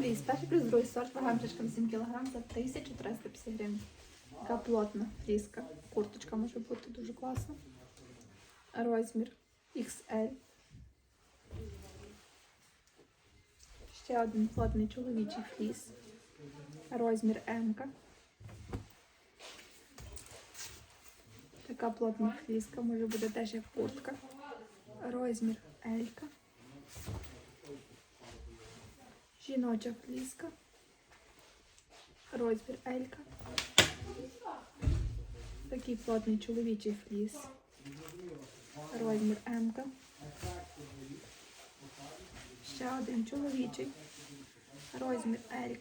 Фліс, перший плюс другий сорт, вага мішечка 8 кг за 1350 гривень. Така плотна фліска. Курточка може бути дуже класна. Розмір XL. Ще один плотний чоловічий фліс. Розмір М. Така плотна фліска, може бути теж як куртка. Розмір L. Жіноча фліска. Розмір L. Такий плотний чоловічий фліс. Розмір М. Ще один чоловічий. Розмір L.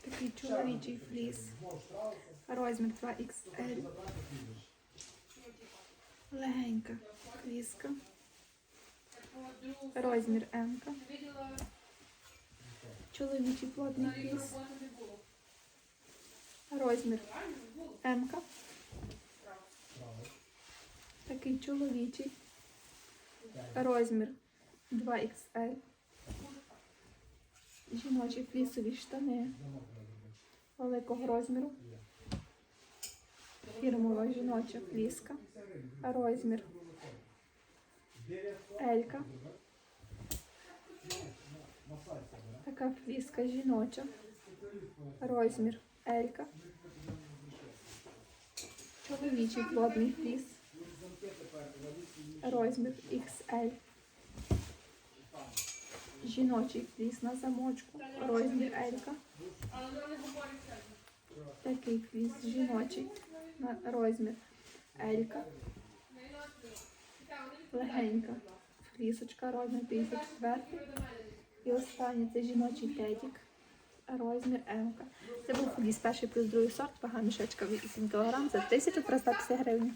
Такий чоловічий фліс. Розмір 2XL. Легенька фліска. Розмір М. Чоловічий плотний фліс. Розмір М. Такий чоловічий. Розмір 2XL. Жіночі флісові штани великого розміру. Фірмова жіноча фліска. Розмір Елька. Така фліска жіноча. Розмір Елька. Чоловічий плотний фліс. Розмір XL. Жіночий фліс на замочку. Розмір Елька. Такий фліс жіночий розмір Елька. Легенька флісочка, розмір 54. І останнє це жіночий тедік. Розмір М. Це був худіс перший плюс другий сорт, вага мішечка 8 кг за 1350 гривень.